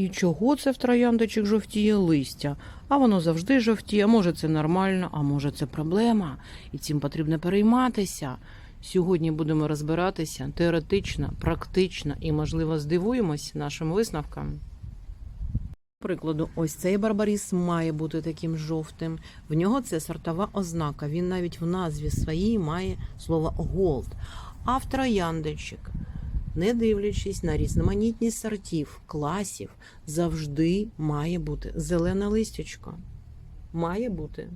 І чого це в трояндочок жовтіє листя? А воно завжди жовтіє. Може, це нормально, а може, це проблема. І цим потрібно перейматися. Сьогодні будемо розбиратися теоретично, практично і, можливо, здивуємось нашим висновкам. Прикладу, ось цей барбаріс має бути таким жовтим. В нього це сортова ознака. Він навіть в назві своїй має слово gold. А в трояндочок, не дивлячись на різноманітність сортів, класів, завжди має бути зелене листячко. Має бути.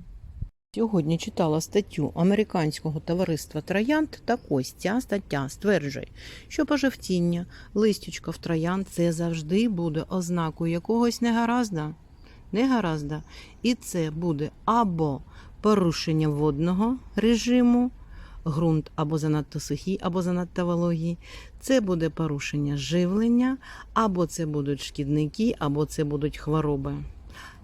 Сьогодні читала статтю Американського товариства Троянд. Так ось ця стаття стверджує, що пожовтіння листячка в троянд це завжди буде ознакою якогось негаразда. Негаразда. І це буде або порушення водного режиму, ґрунт або занадто сухий, або занадто вологий. Це буде порушення живлення, або це будуть шкідники, або це будуть хвороби.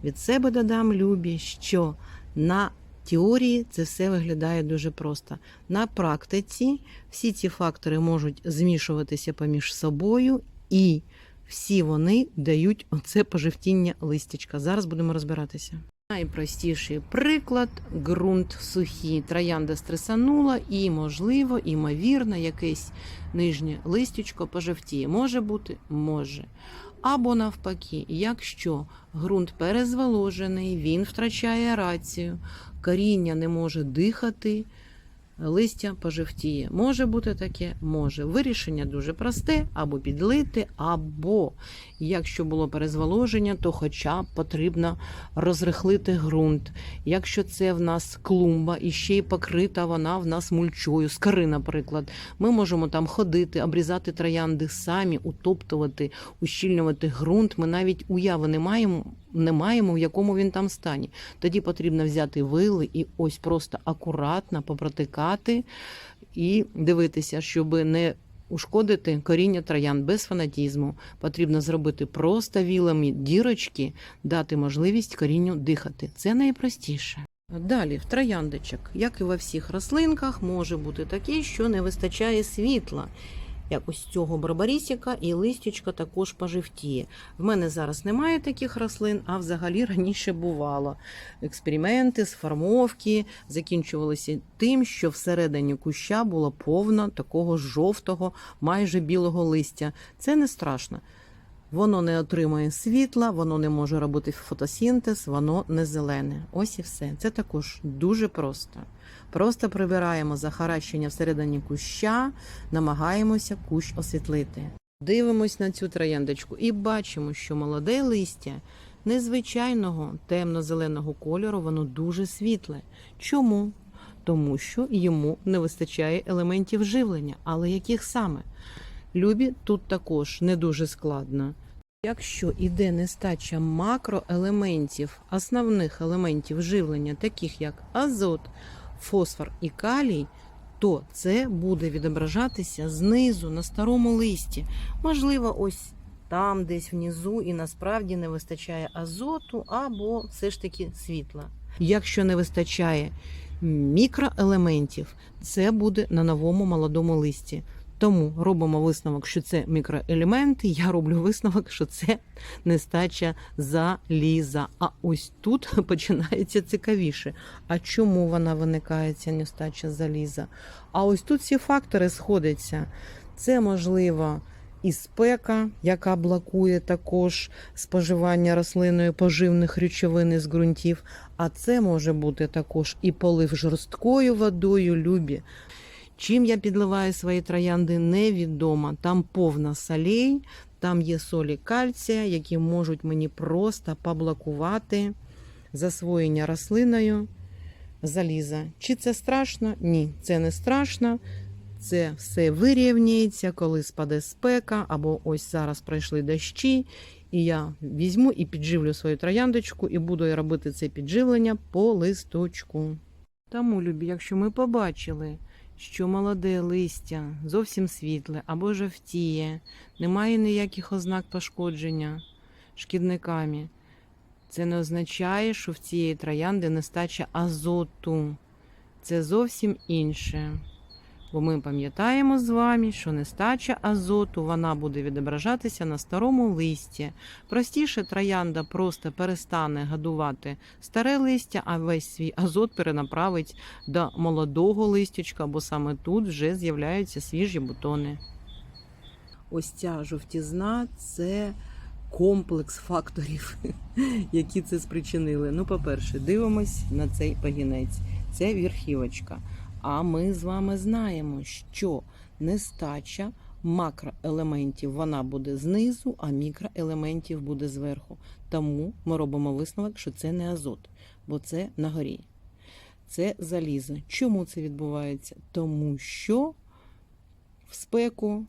Від себе додам любі, що на теорії це все виглядає дуже просто. На практиці всі ці фактори можуть змішуватися поміж собою, і всі вони дають оце пожовтіння листячка. Зараз будемо розбиратися. Найпростіший приклад ґрунт сухий. Троянда стресанула, і, можливо, імовірно, якесь нижнє листячко пожовтіє. Може бути? Може. Або навпаки, якщо ґрунт перезволожений, він втрачає рацію, коріння не може дихати, листя пожовтіє. Може бути таке? Може. Вирішення дуже просте: або підлити, або якщо було перезволоження, то хоча б потрібно розрихлити ґрунт. Якщо це в нас клумба і ще й покрита вона в нас мульчою, скари, наприклад, ми можемо там ходити, обрізати троянди самі, утоптувати, ущільнювати ґрунт. Ми навіть уяви не маємо, не маємо, в якому він там стані. Тоді потрібно взяти вили і ось просто акуратно попротикати і дивитися, щоб не ушкодити коріння троян без фанатізму. Потрібно зробити просто вілами дірочки, дати можливість корінню дихати. Це найпростіше. Далі, в трояндочок, як і во всіх рослинках, може бути таке, що не вистачає світла. Як ось цього барбарісіка і листячка також поживтіє. В мене зараз немає таких рослин, а взагалі раніше бувало. Експерименти, сформовки закінчувалися тим, що всередині куща було повно такого жовтого, майже білого листя. Це не страшно. Воно не отримує світла, воно не може робити фотосінтез, воно не зелене. Ось і все. Це також дуже просто. Просто прибираємо захаращення всередині куща, намагаємося кущ освітлити. Дивимось на цю трояндочку і бачимо, що молоде листя незвичайного темно-зеленого кольору, воно дуже світле. Чому? Тому що йому не вистачає елементів живлення, але яких саме? Любі тут також не дуже складно. Якщо іде нестача макроелементів, основних елементів живлення, таких як азот, фосфор і калій, то це буде відображатися знизу на старому листі. Можливо, ось там, десь внизу, і насправді не вистачає азоту або все ж таки світла. Якщо не вистачає мікроелементів, це буде на новому молодому листі. Тому робимо висновок, що це мікроелементи. Я роблю висновок, що це нестача заліза. А ось тут починається цікавіше. А чому вона виникає, ця нестача заліза? А ось тут всі фактори сходяться. Це можливо і спека, яка блокує також споживання рослиною поживних речовин із ґрунтів. А це може бути також і полив жорсткою водою, любі. Чим я підливаю свої троянди, невідомо. Там повна солей, там є солі кальція, які можуть мені просто поблокувати засвоєння рослиною заліза. Чи це страшно? Ні, це не страшно. Це все вирівняється, коли спаде спека, або ось зараз пройшли дощі, і я візьму і підживлю свою трояндочку, і буду робити це підживлення по листочку. Тому, любі, якщо ми побачили, що молоде листя зовсім світле або жовтіє, немає ніяких ознак пошкодження шкідниками, це не означає, що в цієї троянди нестача азоту. Це зовсім інше. Бо ми пам'ятаємо з вами, що нестача азоту вона буде відображатися на старому листі. Простіше троянда просто перестане годувати старе листя, а весь свій азот перенаправить до молодого листячка, бо саме тут вже з'являються свіжі бутони. Ось ця жовтізна це комплекс факторів, які це спричинили. Ну, по-перше, дивимось на цей пагінець. Це верхівочка. А ми з вами знаємо, що нестача макроелементів вона буде знизу, а мікроелементів буде зверху. Тому ми робимо висновок, що це не азот, бо це на горі. Це залізо. Чому це відбувається? Тому що в спеку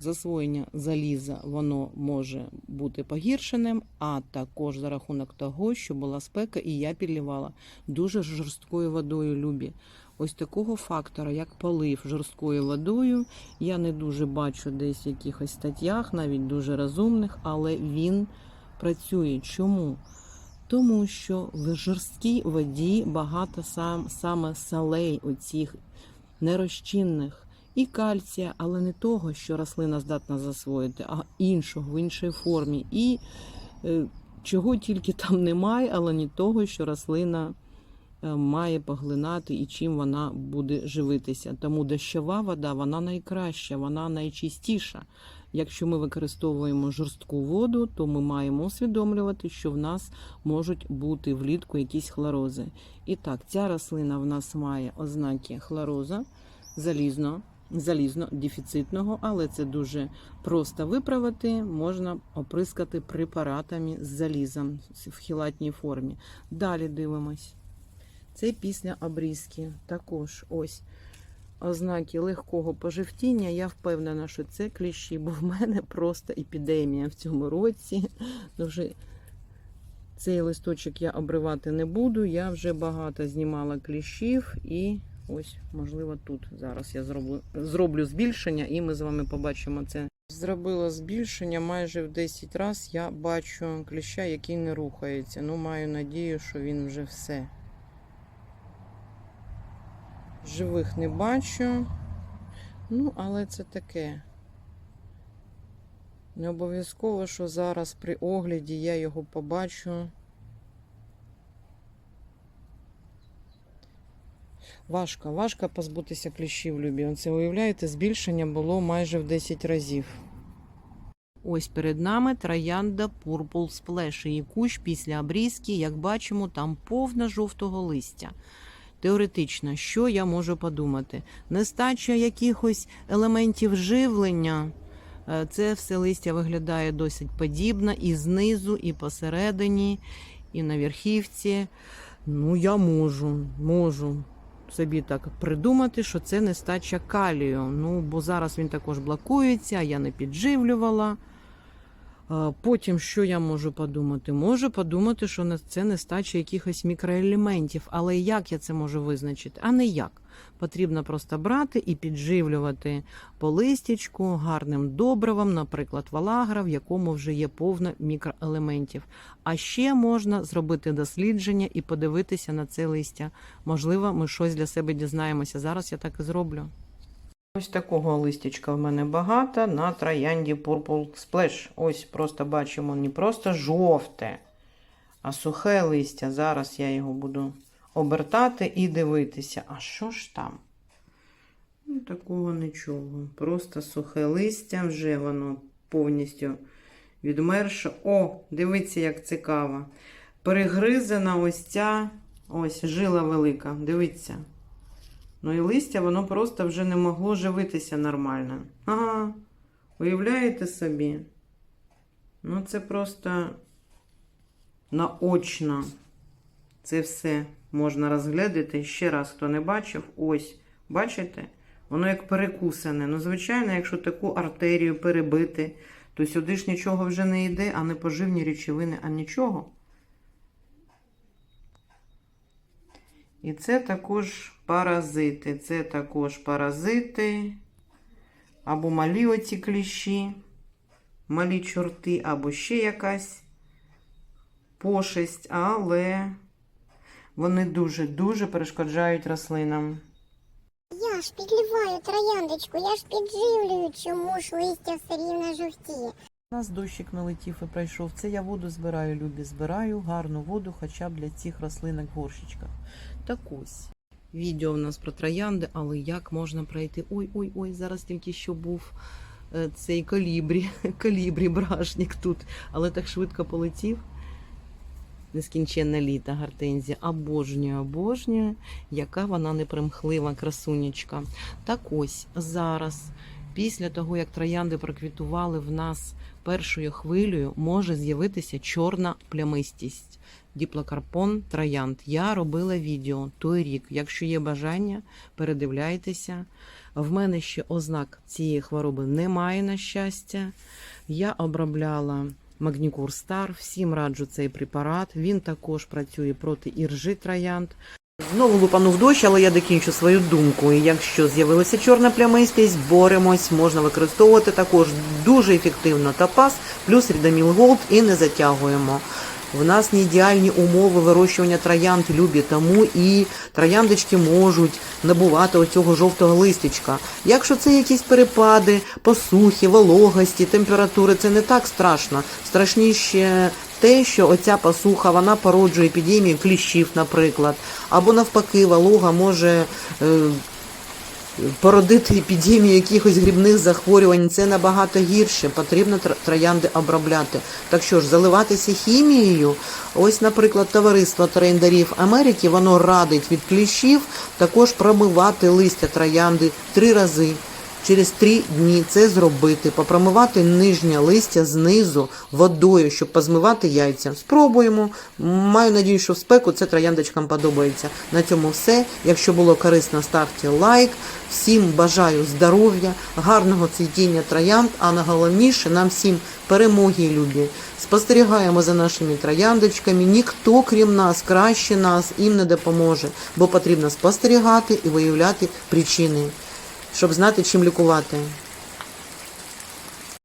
засвоєння заліза воно може бути погіршеним, а також за рахунок того, що була спека, і я підлівала дуже жорсткою водою любі. Ось такого фактора, як полив жорсткою водою, я не дуже бачу десь в якихось статтях, навіть дуже розумних, але він працює. Чому? Тому що в жорсткій воді багато сам, саме солей, оцих нерозчинних і кальція, але не того, що рослина здатна засвоїти, а іншого в іншій формі. І е, чого тільки там немає, але не того, що рослина має поглинати і чим вона буде живитися. Тому дощова вода вона найкраща, вона найчистіша. Якщо ми використовуємо жорстку воду, то ми маємо усвідомлювати, що в нас можуть бути влітку якісь хлорози. І так, ця рослина в нас має ознаки хлороза, залізно, залізно-дефіцитного, але це дуже просто виправити. Можна оприскати препаратами з залізом в хілатній формі. Далі дивимось. Це після обрізки. Також ось ознаки легкого пожовтіння. Я впевнена, що це кліщі, бо в мене просто епідемія в цьому році. Ну, вже цей листочок я обривати не буду. Я вже багато знімала кліщів і ось, можливо, тут зараз я зроблю, зроблю збільшення, і ми з вами побачимо це. Зробила збільшення майже в 10 разів. Я бачу кліща, який не рухається. Ну, маю надію, що він вже все. Живих не бачу. Ну, але це таке. Не обов'язково, що зараз при огляді я його побачу. Важко, важко позбутися кліщів, любі. Це уявляєте, збільшення було майже в 10 разів. Ось перед нами троянда Purple Splash. Її кущ після обрізки, як бачимо, там повна жовтого листя. Теоретично, що я можу подумати? Нестача якихось елементів живлення. Е, Це все листя виглядає досить подібно і знизу, і посередині, і на верхівці. Ну, я можу, можу собі так придумати, що це нестача калію. Ну, бо зараз він також блокується, я не підживлювала. Потім, що я можу подумати? Можу подумати, що це нестача якихось мікроелементів. Але як я це можу визначити? А не як. Потрібно просто брати і підживлювати по листячку гарним добривом, наприклад, валагра, в якому вже є повно мікроелементів. А ще можна зробити дослідження і подивитися на це листя. Можливо, ми щось для себе дізнаємося. Зараз я так і зроблю. Ось такого листячка в мене багато на троянді Purple Splash. Ось просто бачимо не просто жовте, а сухе листя. Зараз я його буду обертати і дивитися. А що ж там? Ну, такого нічого. Просто сухе листя, вже воно повністю відмерше. О, дивіться, як цікаво. Перегризана ось ця ось жила велика. Дивіться. Ну і листя воно просто вже не могло живитися нормально. Ага, уявляєте собі? Ну, це просто наочно. Це все можна розглядати. Ще раз, хто не бачив, ось, бачите? Воно як перекусане. Ну, звичайно, якщо таку артерію перебити, то сюди ж нічого вже не йде, а не поживні речовини, а нічого. І це також паразити. Це також паразити, або малі оці кліщі, малі чорти, або ще якась пошесть, але вони дуже-дуже перешкоджають рослинам. Я ж підливаю трояндочку, я ж підживлюю, чому ж листя все рівно жовтіє. У нас дощик налетів і пройшов. Це я воду збираю, любі, збираю гарну воду хоча б для цих рослинок в горщичках. Так ось. Відео в нас про троянди, але як можна пройти? Ой, ой, ой, зараз тільки що був е, цей колібрі, колібрі бражник тут, але так швидко полетів. Нескінченна літа гортензія. Обожнюю, обожнюю, яка вона непримхлива красунечка. Так ось зараз, після того, як троянди проквітували в нас першою хвилею, може з'явитися чорна плямистість. Діплокарпон троянд. Я робила відео той рік. Якщо є бажання, передивляйтеся. В мене ще ознак цієї хвороби немає, на щастя. Я обробляла Магнікур Стар. Всім раджу цей препарат. Він також працює проти іржи троянд. Знову лупанув дощ, але я докінчу свою думку. І якщо з'явилася чорна плямистість, боремось, можна використовувати також дуже ефективно топаз, плюс рідаміл голд і не затягуємо. В нас не ідеальні умови вирощування троянд любі, тому і трояндочки можуть набувати оцього жовтого листячка. Якщо це якісь перепади, посухи, вологості, температури, це не так страшно. Страшніше те, що оця посуха вона породжує епідемію кліщів, наприклад, або навпаки, волога може. Е, породити епідемію якихось грибних захворювань це набагато гірше. Потрібно тр- троянди обробляти. Так що ж, заливатися хімією. Ось, наприклад, товариство трендарів Америки воно радить від кліщів також промивати листя троянди три рази. Через три дні це зробити, попромивати нижнє листя знизу водою, щоб позмивати яйця. Спробуємо. Маю надію, що в спеку це трояндочкам подобається. На цьому все. Якщо було корисно, ставте лайк. Всім бажаю здоров'я, гарного цвітіння троянд, а найголовніше нам всім перемоги любі. Спостерігаємо за нашими трояндочками. Ніхто, крім нас, краще нас їм не допоможе, бо потрібно спостерігати і виявляти причини щоб знати, чим лікувати.